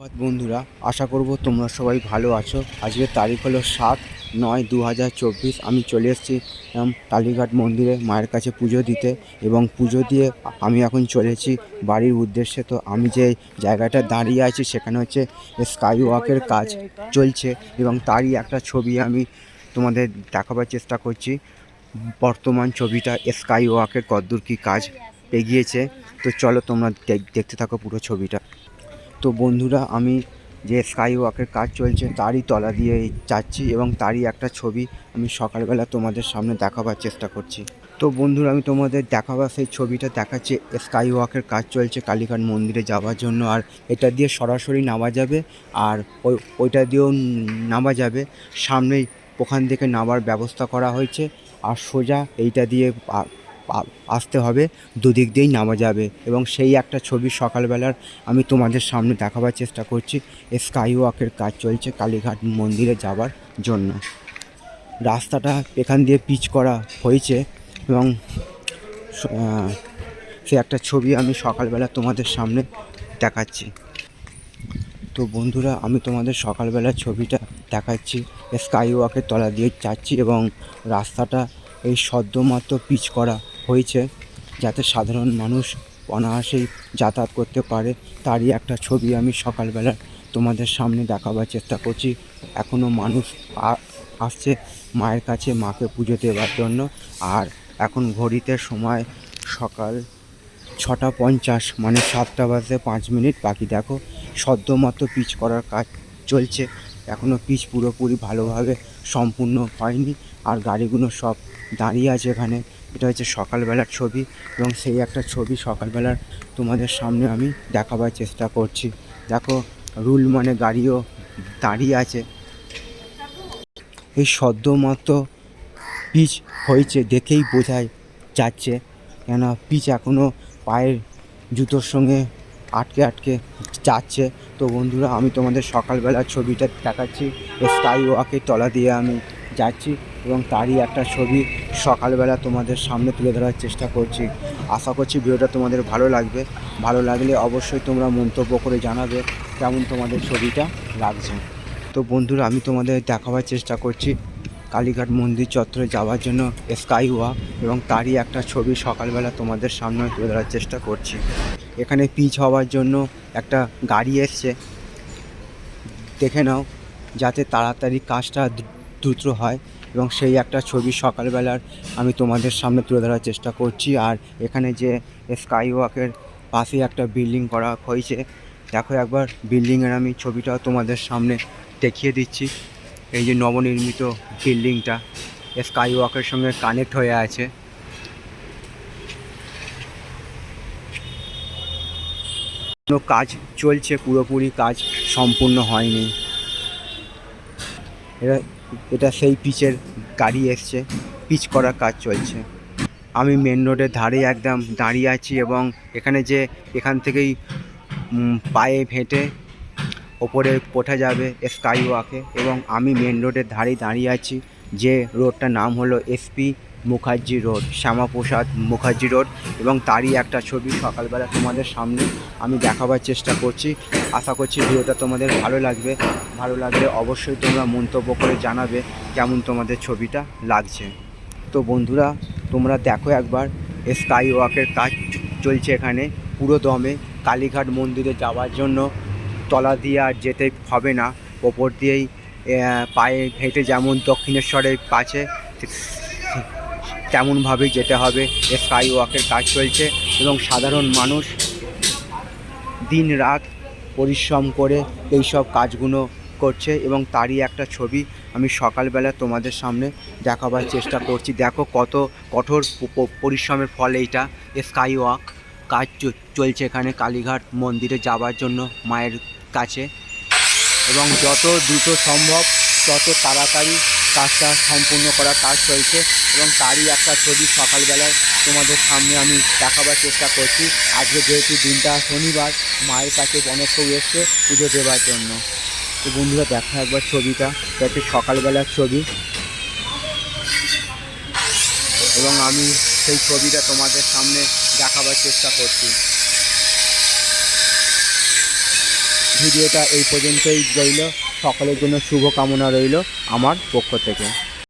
বন্ধুরা। আশা করব তোমরা সবাই ভালো আছো। আজকের তারিখ হলো সাত নয় দু আমি চলে এসেছি কালীঘাট মন্দিরে মায়ের কাছে পুজো দিতে এবং পুজো দিয়ে আমি এখন চলেছি বাড়ির উদ্দেশ্যে। তো আমি যে জায়গাটা দাঁড়িয়ে আছি সেখানে হচ্ছে স্কাই ওয়াকের কাজ চলছে এবং তারই একটা ছবি আমি তোমাদের দেখাবার চেষ্টা করছি। বর্তমান ছবিটা স্কাই ওয়াকের কদ্দূর কী কাজ এগিয়েছে। তো চলো তোমরা দেখতে থাকো পুরো ছবিটা। তো বন্ধুরা, আমি যে স্কাই ওয়াকের কাজ চলছে তারই তলা দিয়ে যাচ্ছি এবং তারই একটা ছবি আমি সকালবেলা তোমাদের সামনে দেখাবার চেষ্টা করছি। তো বন্ধুরা, আমি তোমাদের দেখাবার সেই ছবিটা দেখাচ্ছি। স্কাই ওয়াকের কাজ চলছে কালীঘাট মন্দিরে যাওয়ার জন্য আর এটা দিয়ে সরাসরি নামা যাবে আর ওই ওইটা দিয়েও নামা যাবে। সামনেই ওখান থেকে নামার ব্যবস্থা করা হয়েছে আর সোজা এইটা দিয়ে আসতে হবে, দুদিক দিয়েই নামা যাবে এবং সেই একটা ছবি সকালবেলার আমি তোমাদের সামনে দেখাবার চেষ্টা করছি। স্কাই ওয়াকের কাজ চলছে কালীঘাট মন্দিরে যাওয়ার জন্য। রাস্তাটা এখান দিয়ে পিচ করা হয়েছে এবং স- একটা ছবি আমি সকালবেলা তোমাদের সামনে দেখাচ্ছি। তো বন্ধুরা, আমি তোমাদের সকালবেলার ছবিটা দেখাচ্ছি স্কাই ওয়াকের তলা দিয়ে যাচ্ছি এবং রাস্তাটা এই সদ্যমাত্র পিচ করা হয়েছে যাতে সাধারণ মানুষ অনায়াসেই যাতায়াত করতে পারে। তারই একটা ছবি আমি সকালবেলা তোমাদের সামনে দেখাবার চেষ্টা করছি। এখনও মানুষ আসছে মায়ের কাছে মাকে পুজো দেওয়ার জন্য। আর এখন ঘড়িতে সময় সকাল ছটা পঞ্চাশ মানে সাতটা বাজে পাঁচ মিনিট। বাকি দেখো সদ্যমাত্র পিচ করার কাজ চলছে। এখনও পিচ পুরোপুরি ভালোভাবে সম্পূর্ণ হয়নি। আর গাড়িগুলো সব দাঁড়িয়ে আছে এখানে। এটা হচ্ছে সকালবেলার ছবি এবং সেই একটা ছবি সকালবেলার তোমাদের সামনে আমি দেখাবার চেষ্টা করছি। দেখো, রুল মানে গাড়িও দাঁড়িয়ে আছে। এই সদ্যমাত্র পিচ হয়েছে দেখেই বোঝাই যাচ্ছে। কেন পিচ এখনও পায়ের জুতোর সঙ্গে আটকে আটকে যাচ্ছে। তো বন্ধুরা, আমি তোমাদের সকালবেলার ছবিটা দেখাচ্ছি। স্কাই ওয়াকের তলা দিয়ে আমি যাচ্ছি। এবং তারই একটা ছবি সকালবেলা তোমাদের সামনে তুলে ধরার চেষ্টা করছি। আশা করছি ভিডিওটা তোমাদের ভালো লাগবে। ভালো লাগলে অবশ্যই তোমরা মন্তব্য করে জানাবে কেমন তোমাদের ছবিটা লাগছে। তো বন্ধুরা, আমি তোমাদের দেখাবার চেষ্টা করছি কালীঘাট মন্দির চত্বরে যাওয়ার জন্য স্কাই ওয়াক এবং তারই একটা ছবি সকালবেলা তোমাদের সামনে তুলে ধরার চেষ্টা করছি। এখানে পিচ হওয়ার জন্য একটা গাড়ি এসছে। দেখে নাও, যাতে তাড়াতাড়ি কাজটা দ্রুত হয়। এবং সেই একটা ছবি সকালবেলার আমি তোমাদের সামনে তুলে ধরার চেষ্টা করছি। আর এখানে যে স্কাই ওয়াকের পাশে একটা বিল্ডিং করা হয়েছে, দেখো একবার বিল্ডিংয়ের আমি ছবিটাও তোমাদের সামনে দেখিয়ে দিচ্ছি। এই যে নবনির্মিত বিল্ডিংটা স্কাই ওয়াকের সঙ্গে কানেক্ট হয়ে আছে। কাজ চলছে, পুরোপুরি কাজ সম্পূর্ণ হয়নি। এটা সেই পিচের গাড়ি এসছে, পিচ করার কাজ চলছে। আমি মেন রোডের ধারে একদম দাঁড়িয়ে আছি এবং এখানে যে এখান থেকেই পায়ে হেঁটে ওপরে ওঠা যাবে স্কাই ওয়াকে এবং আমি মেন রোডের ধারেই দাঁড়িয়ে আছি। যে রোডটার নাম হলো SP Mukherjee road, Shyamaprasad Mukherjee road এবং তারই একটা ছবি সকালবেলা তোমাদের সামনে আমি দেখাবার চেষ্টা করছি। আশা করছি ভিডিওটা তোমাদের ভালো লাগবে। ভালো লাগলে অবশ্যই তোমরা মন্তব্য করে জানাবে কেমন তোমাদের ছবিটা লাগছে। তো বন্ধুরা, তোমরা দেখো একবার, স্কাই ওয়াকের কাজ চলছে এখানে পুরো দমে। কালীঘাট মন্দিরে যাওয়ার জন্য তলা দিয়ে আর যেতে হবে না। ওপর দিয়েই পায়ে হেঁটে যেমন দক্ষিণেশ্বরের কাছে তেমনভাবেই যেতে হবে। স্কাই ওয়াকের কাজ চলছে এবং সাধারণ মানুষ দিন রাত পরিশ্রম করে এই সব কাজগুলো করছে এবং তারই একটা ছবি আমি সকালবেলা তোমাদের সামনে দেখাবার চেষ্টা করছি। দেখো কত কঠোর পরিশ্রমের ফল এইটা। স্কাই ওয়াক কাজ চলছে এখানে কালীঘাট মন্দিরে যাওয়ার জন্য মায়ের কাছে। এবং যত দ্রুত সম্ভব, তত তাড়াতাড়ি কাজটা সম্পূর্ণ করার কাজ চলছে এবং তারই একটা ছবি সকালবেলায় তোমাদের সামনে আমি দেখাবার চেষ্টা করছি। আজকে যেহেতু দিনটা শনিবার, মায়ের কাছে কেউ এসছে পুজো দেওয়ার জন্য। তো বন্ধুরা, দেখা একবার ছবিটা। এটা সকালবেলার ছবি। এবং আমি সেই ছবিটা তোমাদের সামনে দেখাবার চেষ্টা করছি। ভিডিওটা এই পর্যন্তই রইল। সকলের জন্য শুভ কামনা রইল আমার পক্ষ থেকে।